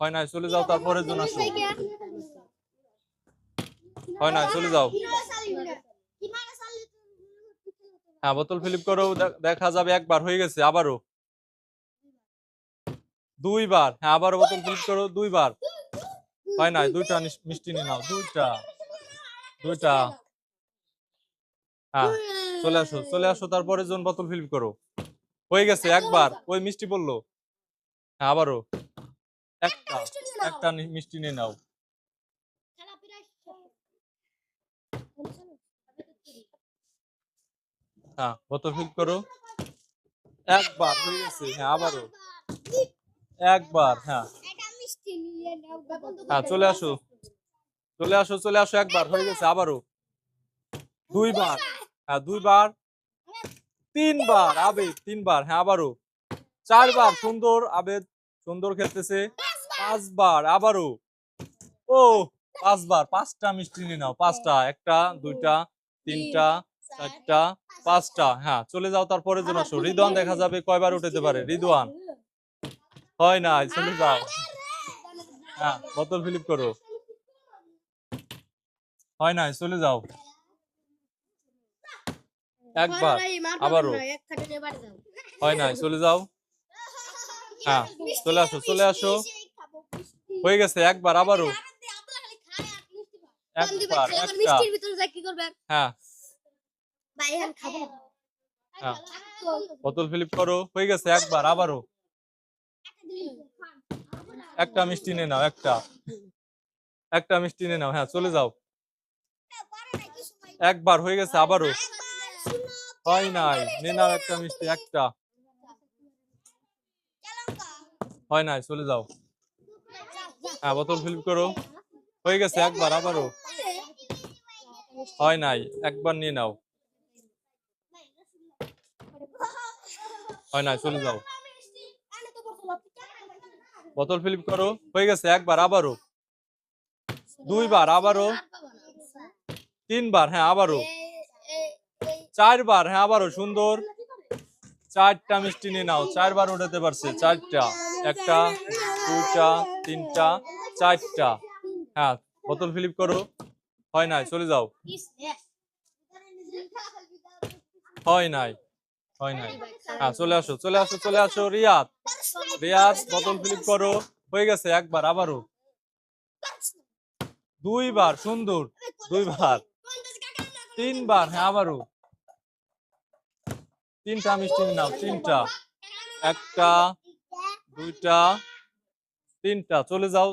হয় নাই চলে যাও তারপরে জন আসো। হয় নাই চলে যাও। হ্যাঁ বোতল ফিলিপ করো দেখা যাবে একবার হয়ে গেছে আবারও। দুইবার হ্যাঁ আবারও বোতল ফিলিপ করো দুইবার। হয় নাই দুইটা মিষ্টি নিয়ে নাও দুইটা। দুইটা। হ্যাঁ চলে আসো চলে আসো তারপরে জন বোতল ফিলিপ করো। হয়ে গেছে একবার ওই মিষ্টি বলল। হ্যাঁ আবারও। একটা একটা মিষ্টি নিয়ে নাও। হ্যাঁ বোতল ফিল করো। একবার হয়ে গেছে হ্যাঁ আবারও। একবার। হ্যাঁ। হ্যাঁ চলে আসো। চলে আসো চলে আসো একবার হয়ে গেছে আবারও। দুইবার হ্যাঁ দুইবার। তিনবার আবেদ তিনবার হ্যাঁ আবারও। চারবার সুন্দর আবেদ সুন্দর খেলতেছে। পাঁচবার আবারও। ও পাঁচবার পাঁচটা মিষ্টি নিয়ে নাও পাঁচটা একটা দুইটা তিনটা চারটা পাঁচটা হ্যাঁ চলে যাও তারপরে জন আসো। রিদওয়ান দেখা যাবে কয়বার উঠেতে পারে? রিদওয়ান। হয় না চলে যাও। হ্যাঁ বোতল ফিলিপ করো। হয় নাই চলে যাও। একবার আবারও। হয় নাই চলে যাও। হ্যাঁ চলে আসো চলে আসো। হয়ে গেছে একবার আবারও একবার একটা মিষ্টির ভিতরে যা কি করবে হ্যাঁ হ্যাঁ বোতল ফিলিপ করো হয়ে গেছে একবার আবারও একটা মিষ্টি নিয়ে নাও একটা একটা মিষ্টি নিয়ে নাও হ্যাঁ চলে যাও একবার হয়ে গেছে আবারও হয় নাই নিয়ে নাও একটা মিষ্টি একটা হয় নাই চলে যাও হ্যাঁ বোতল ফিলিপ করো। হয়ে গেছে একবার, আবারও। হয় নাই, একবার নিয়ে নাও। হয় নাই, চলে যাও। বোতল ফিলিপ করো, হয়ে গেছে একবার, আবারও। দুইবার, আবারও। তিনবার হ্যাঁ আবারও। চারবার হ্যাঁ আবারও, সুন্দর। চারটা মিষ্টি নিয়ে নাও, চারবার উঠাতে পারছে, চারটা। একটা, দুইটা, তিনটা, চারটা। হ্যাঁ বোতল ফিলিপ করো। হয় নাই, চলে যাও। হয় নাই হয় নাই। হ্যাঁ চলে আসো চলে আসো চলে আসো, রিয়াদ। রিয়াদ, বোতল ফিলিপ করো। হয়ে গেছে, একবার, আবারও। দুইবার, সুন্দর, দুইবার। তিনবার হ্যাঁ আবারও। তিনটা মিষ্টি নাও তিনটা। একটা দুইটা তিনটা চলে যাও।